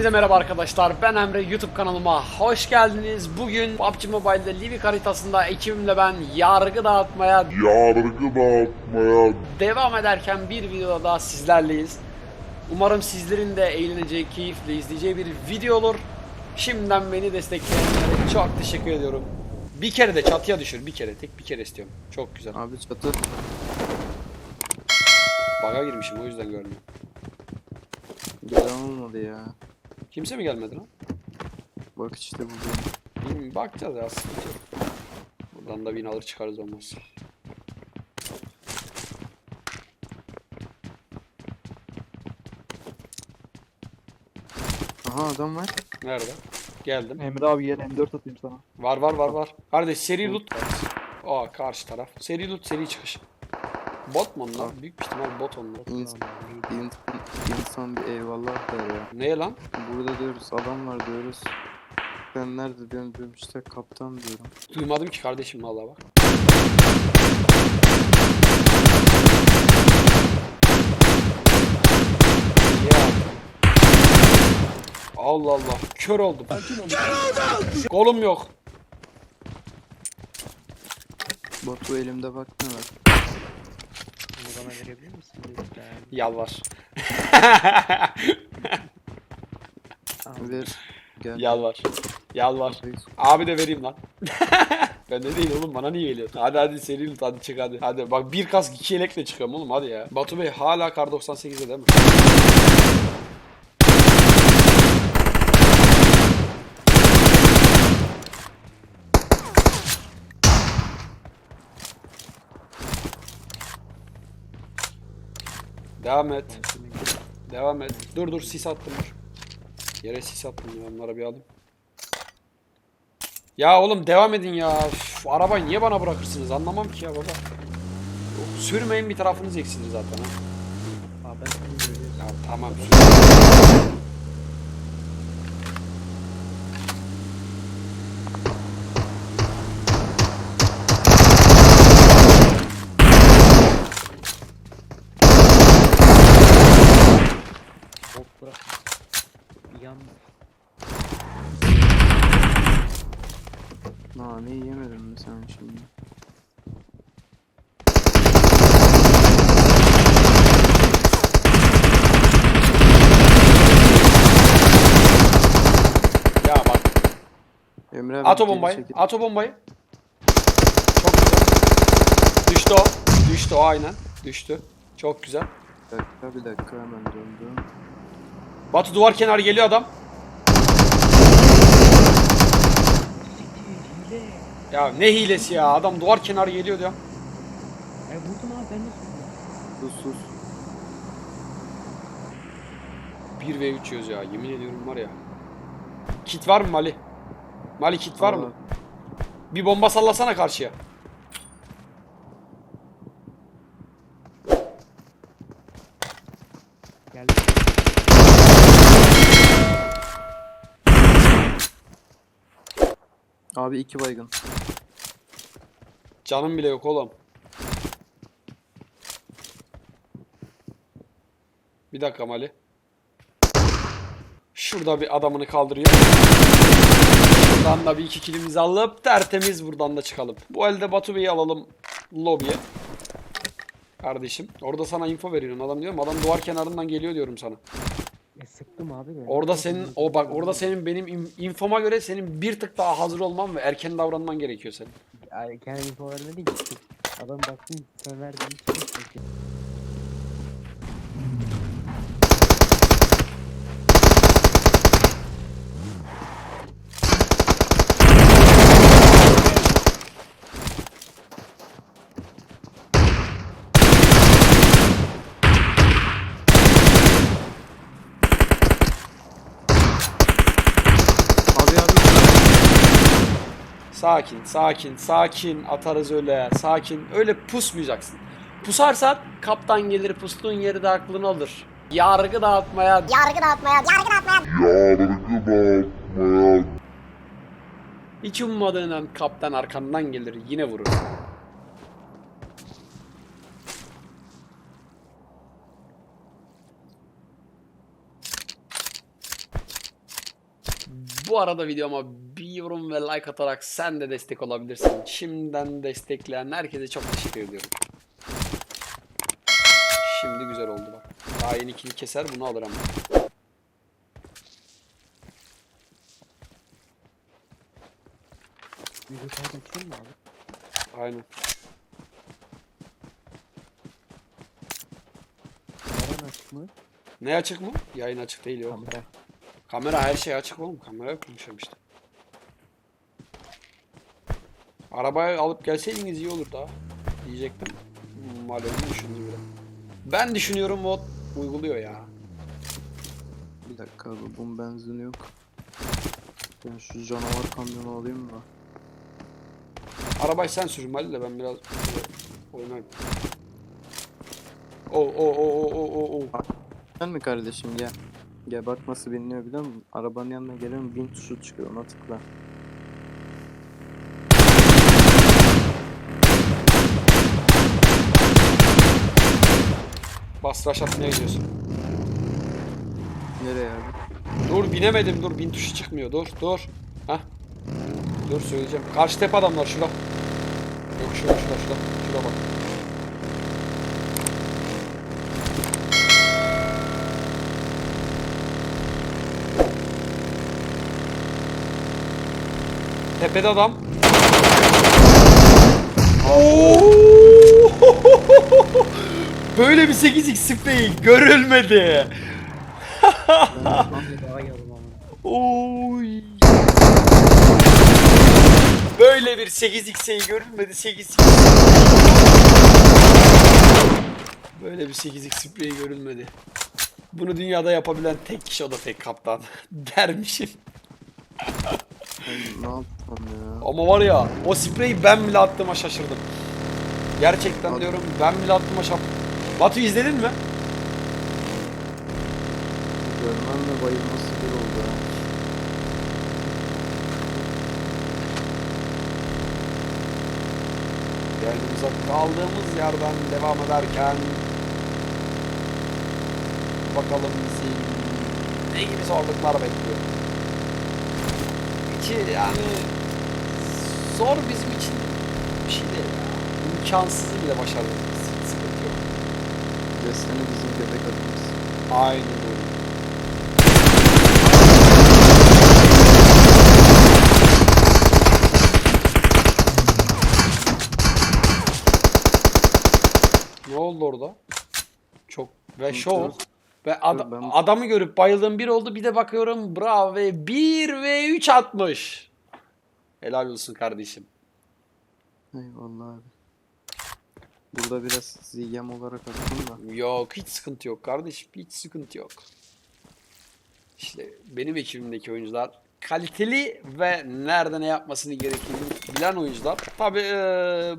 Hepinize merhaba arkadaşlar. Ben Emre. YouTube kanalıma hoş geldiniz. Bugün PUBG Mobile'de Livik haritasında ekibimle ben yargı dağıtmaya yargı dağıtmaya devam ederken bir videoda daha sizlerleyiz. Umarım sizlerin de eğleneceği, keyifle izleyeceği bir video olur. Şimdiden beni destekleyenlere çok teşekkür ediyorum. Bir kere de çatıya düşür. Bir kere. Tek bir kere istiyorum. Çok güzel. Abi çatı Baga girmişim o yüzden görmüyorum. gelen olmadı ya. Kimse mi gelmedi lan? Bak işte bu. Bilmiyorum, bakacağız ya. sıkıntı yok. Buradan da bin alır çıkarız olmaz. Aha adam var. Nerede? Geldim. Emre abi gel M4 atayım sana. Var var var var. Kardeş seri loot. Aa karşı taraf. Seri loot seri çıkış. Bot mu onlar? Büyük bir ihtimal bot onlar. İnsan, insan, bir eyvallah der ya. Ne lan? Burada diyoruz adam var diyoruz. Ben nerede diyorum diyorum işte kaptan diyorum. Duymadım ki kardeşim valla bak. Ya. Allah Allah. Kör oldum. Kolum yok. Batu elimde bak ne var. Bana verebilir misin lütfen? Yalvar. Ver. Gel. Yalvar. Yalvar. Abi de vereyim lan. ben de değil oğlum bana niye geliyor? Hadi hadi seri loot hadi çık hadi. Hadi bak bir kask iki yelekle çıkıyorum oğlum hadi ya. Batu Bey hala kar 98'de değil mi? Devam et. Devam et. Dur dur sis attım dur. Yere sis attım ya onlara bir alayım. Ya oğlum devam edin ya. Üf, arabayı niye bana bırakırsınız anlamam ki ya baba. Sürmeyin bir tarafınız eksilir zaten ha. Abi ben. Ya tamam sür. Nane yemedin mi sen şimdi? Ya bak. Emre abi At o bombayı. çekil. At o bombayı. Çok güzel. Düştü o. Düştü o aynen. Düştü. Çok güzel. Bir dakika bir dakika hemen döndüm. Batu duvar kenarı geliyor adam. Ya ne hilesi ya. Adam duvar kenarı geliyor diyor. E vurdum abi ben de. Sus sus. 1 ve 3 yiyoruz ya. Yemin ediyorum var ya. Kit var mı Mali? Mali kit var mı? Bir bomba sallasana karşıya. Abi iki baygın. Canım bile yok oğlum. Bir dakika Mali. Şurada bir adamını kaldırıyor. Buradan da bir iki kilimizi alıp tertemiz buradan da çıkalım. Bu elde Batu Bey'i alalım lobiye. Kardeşim. Orada sana info veriyorum. Adam diyorum adam duvar kenarından geliyor diyorum sana. E sıktım abi ben. Orada senin o bak orada senin benim in- infoma göre senin bir tık daha hazır olman ve erken davranman gerekiyor senin. Ay, kendi info vermedin ki. Adam baktım sen sıkıntı yok. Abi abi. Sakin, sakin, sakin. Atarız öyle. Sakin. Öyle pusmayacaksın. Pusarsan kaptan gelir pustuğun yeri de aklını alır. Yargı dağıtmaya, yargı dağıtmaya, yargı dağıtmaya, yargı dağıtmaya hiç ummadığın an kaptan arkandan gelir yine vurur. Bu arada videoma bir yorum ve like atarak sen de destek olabilirsin. Şimdiden destekleyen herkese çok teşekkür ediyorum. Şimdi güzel oldu bak. Daha yeni kill keser bunu alır ama. Video kaydettin mi abi? Aynen. Kameran açık mı? Ne açık mı? Yayın açık değil yok. Kamera. Kamera her şey açık oğlum. Kamera konuşuyorum işte. Arabaya alıp gelseydiniz iyi olur daha. Diyecektim. Malum düşündü bile. Ben düşünüyorum mod uyguluyor ya. Bir dakika abi bunun benzini yok. Ben şu canavar kamyonu alayım mı? Arabayı sen sür Mali de ben biraz oynayayım. O o o o o o. Gel mi kardeşim gel. Gel bak nasıl biniliyor biliyor musun? Arabanın yanına geliyorum bin tuşu çıkıyor ona tıkla. Bas rush atmaya gidiyorsun. Nereye abi? Dur binemedim dur bin tuşu çıkmıyor dur dur. Hah. Dur söyleyeceğim. Karşı tepe adamlar şura. Yok şura şura şura. Şura bak. Tepede adam. Oo! Böyle bir 8x sprey görülmedi. Oy. Böyle bir 8x'e görülmedi 8x. Böyle bir 8x sprey görülmedi. Bunu dünyada yapabilen tek kişi o da tek kaptan. Dermişim. Ne yaptım ya? Ama var ya o spreyi ben bile attığıma şaşırdım. Gerçekten diyorum ben bile attığıma şap. Batu izledin mi? Görmemle bayılması bir oldu ha. Yayınımıza kaldığımız yerden devam ederken bakalım bizi ne gibi zorluklar bekliyor. İçi yani zor bizim için bir şey değil ya. İmkansızı bile yok. Desteni bizim bebek adımız. Aynen öyle. Ne oldu orada? Çok ve show ve ad- Ben- adamı görüp bayıldığım bir oldu bir de bakıyorum bravo ve 1 ve 3 atmış. Helal olsun kardeşim. Eyvallah abi. Burada biraz ziyem olarak attım da. Yok hiç sıkıntı yok kardeşim hiç sıkıntı yok. İşte benim ekibimdeki oyuncular kaliteli ve nerede ne yapmasını gerektiğini bilen oyuncular. Tabi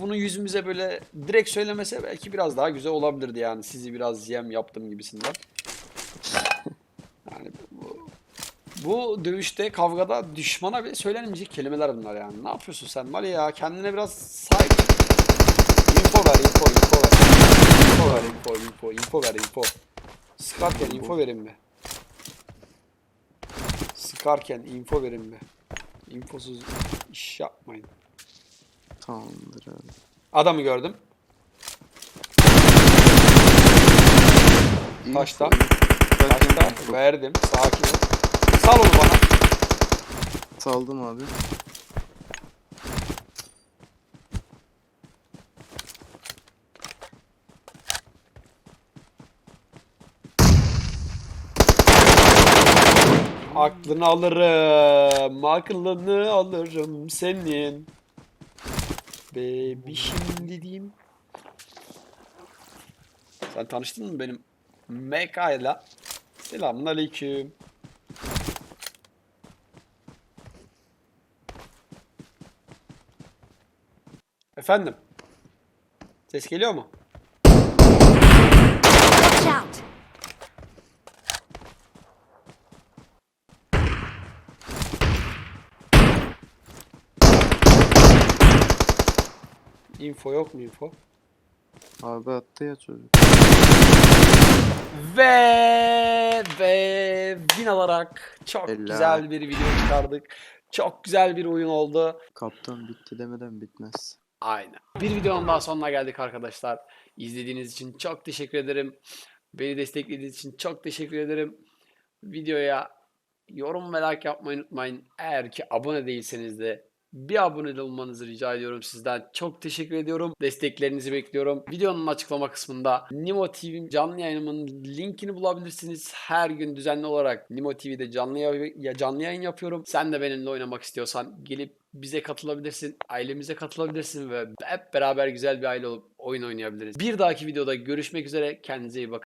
bunu yüzümüze böyle direkt söylemese belki biraz daha güzel olabilirdi yani sizi biraz yem yaptım gibisinden. Yani bu, bu dövüşte kavgada düşmana bile söylenmeyecek kelimeler bunlar yani. Ne yapıyorsun sen Mali ya kendine biraz sahip. Ver info info ver. Info ver info info info ver info. Sıkarken info verin be. Sıkarken info verin be. İnfosuz iş yapmayın. Tamamdır abi. Adamı gördüm. Taşta. Taşta verdim. Sakin ol. Sal onu bana. Saldım abi. Aklını alırım. Aklını alırım senin. Bebişim dediğim. Sen tanıştın mı benim ile? Selamun aleyküm. Efendim? Ses geliyor mu? Info yok mu info? Abi attı ya çocuk. Ve ve win alarak çok Helal. güzel bir video çıkardık. Çok güzel bir oyun oldu. Kaptan bitti demeden bitmez. Aynen. Bir videonun daha sonuna geldik arkadaşlar. İzlediğiniz için çok teşekkür ederim. Beni desteklediğiniz için çok teşekkür ederim. Videoya yorum ve like yapmayı unutmayın. Eğer ki abone değilseniz de bir abone olmanızı rica ediyorum sizden. Çok teşekkür ediyorum. Desteklerinizi bekliyorum. Videonun açıklama kısmında Nimo TV canlı yayınımın linkini bulabilirsiniz. Her gün düzenli olarak Nimo TV'de canlı, ya canlı yayın yapıyorum. Sen de benimle oynamak istiyorsan gelip bize katılabilirsin. Ailemize katılabilirsin ve hep beraber güzel bir aile olup oyun oynayabiliriz. Bir dahaki videoda görüşmek üzere. Kendinize iyi bakın.